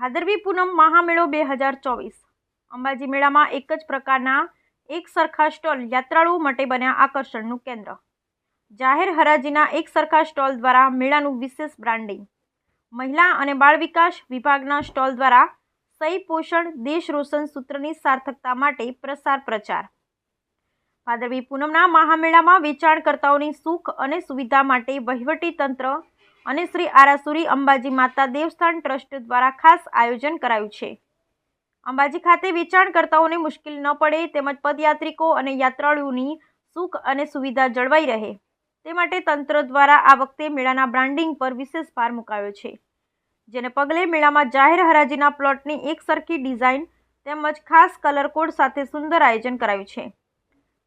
ભાદરવી પૂનમ મહામેળો બે હજાર ચોવીસ. અંબાજી મેળામાં એક જ પ્રકારના એક સરખા સ્ટોલ યાત્રાળુઓ માટે બન્યા આકર્ષણનું કેન્દ્ર. જાહેર હરાજીના એક સરખા સ્ટોલ દ્વારા મેળાનું વિશેષ બ્રાન્ડિંગ. મહિલા અને બાળ વિકાસ વિભાગના સ્ટોલ દ્વારા સહી પોષણ, દેશ રોશન સૂત્રની સાર્થકતા માટે પ્રસાર પ્રચાર. ભાદરવી પૂનમના મહામેળામાં વેચાણકર્તાઓની સુખ અને સુવિધા માટે વહીવટી તંત્ર અને શ્રી આરાસુરી અંબાજી માતા દેવસ્થાન ટ્રસ્ટ દ્વારા ખાસ આયોજન કરાયું છે. અંબાજી ખાતે વેચાણકર્તાઓને મુશ્કેલ ન પડે, તેમજ પદયાત્રિકો અને યાત્રાળુઓની સુખ અને સુવિધા જળવાઈ રહે. તે માટે તંત્ર દ્વારા આ વખતે મેળાના બ્રાન્ડિંગ પર વિશેષ ભાર મુકાયો છે. જેને પગલે મેળામાં જાહેર હરાજીના પ્લોટની એક સરખી ડિઝાઇન તેમજ ખાસ કલર કોડ સાથે સુંદર આયોજન કરાયું છે.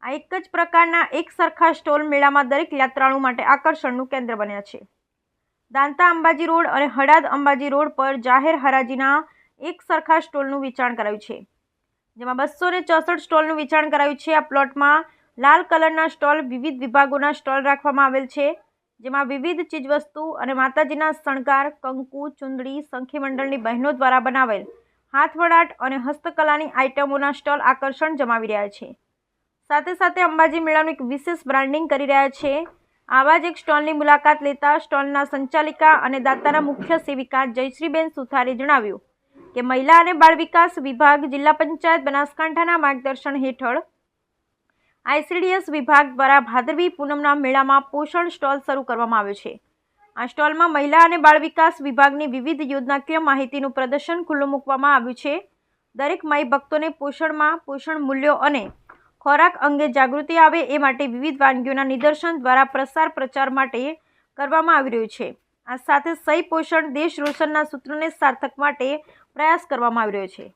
આ એક જ પ્રકારના એક સરખા સ્ટોલ મેળામાં દરેક યાત્રાળુ માટે આકર્ષણનું કેન્દ્ર બન્યા છે. દાંતા અંબાજી રોડ અને હડાદ અંબાજી રોડ પર જાહેર હરાજીના એક સરખા સ્ટોલનું વેચાણ કરાયું છે. જેમાં બસો ને ચોસઠ સ્ટોલનું વેચાણ કરાયું છે. આ પ્લોટમાં લાલ કલરના સ્ટોલ, વિવિધ વિભાગોના સ્ટોલ રાખવામાં આવેલ છે. જેમાં વિવિધ ચીજવસ્તુ અને માતાજીના શણગાર, કંકુ, ચુંદડી, સંખીમંડળની બહેનો દ્વારા બનાવેલ હાથવડાટ અને હસ્તકલાની આઇટમોના સ્ટોલ આકર્ષણ જમાવી રહ્યા છે. સાથે સાથે અંબાજી મેળાનું એક વિશેષ બ્રાન્ડિંગ કરી રહ્યા છે. આવા જ એક સ્ટોલની મુલાકાત લેતા સ્ટોલના સંચાલિકા અને દાતાના મુખ્ય સેવિકા જયશ્રીબેન સુથારે જણાવ્યું કે મહિલા અને બાળ વિકાસ વિભાગ જિલ્લા પંચાયત બનાસકાંઠાના માર્ગદર્શન હેઠળ આઈસીડીએસ વિભાગ દ્વારા ભાદરવી પૂનમના મેળામાં પોષણ સ્ટોલ શરૂ કરવામાં આવ્યો છે. આ સ્ટોલમાં મહિલા અને બાળ વિકાસ વિભાગની વિવિધ યોજનાકીય માહિતીનું પ્રદર્શન ખુલ્લું મૂકવામાં આવ્યું છે. દરેક માઈ ભક્તોને પોષણમાં પોષણ મૂલ્યો અને ખોરાક અંગે જાગૃતિ આવે એ માટે વિવિધ વાનગીઓના નિદર્શન દ્વારા પ્રસાર પ્રચાર માટે કરવામાં આવી રહ્યું છે. આ સાથે સહી પોષણ, દેશ રોશનના સૂત્રને સાર્થક માટે પ્રયાસ કરવામાં આવી રહ્યો છે.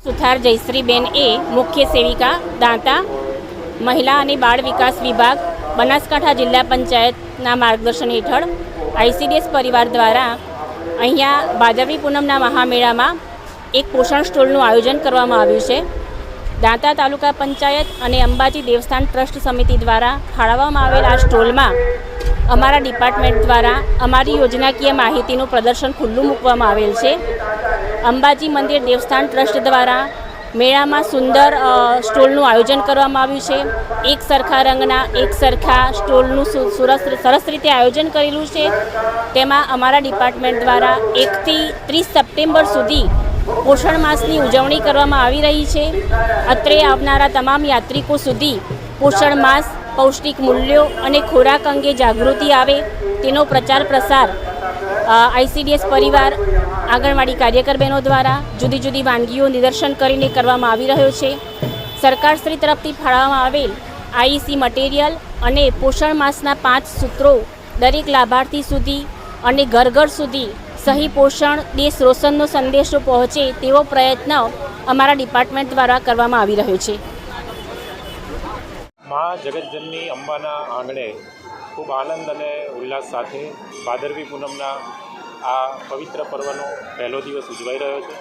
સુથાર જયશ્રીબેન એ મુખ્ય સેવિકા, દાંતા, મહિલા અને બાળ વિકાસ વિભાગ, બનાસકાંઠા જિલ્લા પંચાયતના માર્ગદર્શન હેઠળ આઈસીડીએસ પરિવાર દ્વારા અહીંયા ભાદરવી પૂનમના મહામેળામાં એક પોષણ સ્ટોલનું આયોજન કરવામાં આવ્યું છે. દાંતા તાલુકા પંચાયત અને અંબાજી દેવસ્થાન ટ્રસ્ટ સમિતિ દ્વારા ફાળવવામાં આવેલ આ સ્ટોલમાં અમારા ડિપાર્ટમેન્ટ દ્વારા અમારી યોજનાકીય માહિતીનું પ્રદર્શન ખુલ્લું મૂકવામાં આવેલ છે. અંબાજી મંદિર દેવસ્થાન ટ્રસ્ટ દ્વારા મેળામાં સુંદર સ્ટોલનું આયોજન કરવામાં આવ્યું છે. એક સરખા રંગના, એક સરખા સ્ટોલનું સરસ સરસ રીતે આયોજન કરેલું છે. તેમાં અમારા ડિપાર્ટમેન્ટ દ્વારા એકથી ત્રીસ સપ્ટેમ્બર સુધી પોષણ માસની ઉજવણી કરવામાં આવી રહી છે. અત્રે આવનારા તમામ યાત્રિકો સુધી પોષણ માસ, પૌષ્ટિક મૂલ્યો અને ખોરાક અંગે જાગૃતિ આવે તેનો પ્રચાર પ્રસાર આઈસીડીએસ પરિવાર, આંગણવાડી કાર્યકર બહેનો દ્વારા જુદી જુદી વાનગીઓ નિદર્શન કરીને કરવામાં આવી રહ્યો છે. સરકારશ્રી તરફથી ફાળવવામાં આવેલ આઈસી મટીરિયલ અને પોષણ માસના પાંચ સૂત્રો દરેક લાભાર્થી સુધી અને ઘર ઘર સુધી સહી પોષણ દેશ રોશનનો સંદેશો પહોંચે તેવો પ્રયત્ન અમારા ડિપાર્ટમેન્ટ દ્વારા કરવામાં આવી રહ્યો છે. મા જગતજનની અંબાના આંગણે ખૂબ આનંદ અને ઉલ્લાસ સાથે ભાદરવી પૂનમના આ પવિત્ર પર્વનો પહેલો દિવસ ઉજવાઈ રહ્યો છે.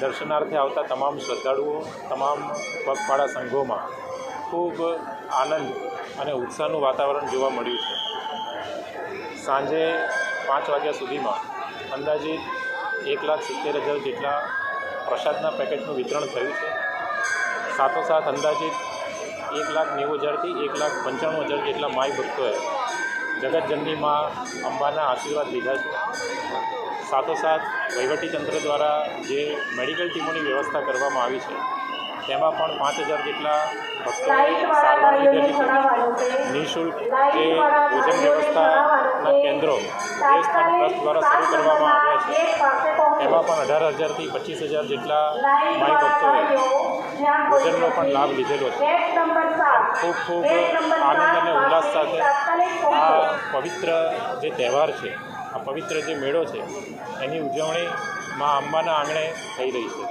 દર્શનાર્થે આવતા તમામ શ્રદ્ધાળુઓ, તમામ પગપાળા સંઘોમાં ખૂબ આનંદ અને ઉત્સાહનું વાતાવરણ જોવા મળ્યું છે. સાંજે પાંચ વાગ્યા સુધીમાં અંદાજિત એક લાખ સિત્તેર હજાર જેટલા પ્રસાદના પેકેટનું વિતરણ થયું છે. સાથોસાથ અંદાજિત એક લાખ નેવું હજારથી એક લાખ પંચાણું હજાર જેટલા માય ભક્તોએ જગતજનની માં અંબાના આશીર્વાદ લીધા છે. સાથોસાથ વહીવટીતંત્ર દ્વારા જે મેડિકલ ટીમોની વ્યવસ્થા કરવામાં આવી છે તેમાં પણ પાંચ હજાર જેટલા ભક્તો સારવાર લીધેલી છે. નિઃશુલ્ક જે ભોજન વ્યવસ્થાના કેન્દ્રો દેવસ્થાન ટ્રસ્ટ દ્વારા શરૂ કરવામાં આવ્યા છે. એમાં પણ અઢાર હજારથી પચીસ હજાર જેટલા માય ભક્તોએ ભોજનનો પણ લાભ લીધેલો છે. ખૂબ ખૂબ આનંદ અને ઉલ્લાસ સાથે આ પવિત્ર જે તહેવાર છે આ પવિત્ર જે મેળો છે એની ઉજવણી માં અંબાના આંગણે થઈ રહી છે.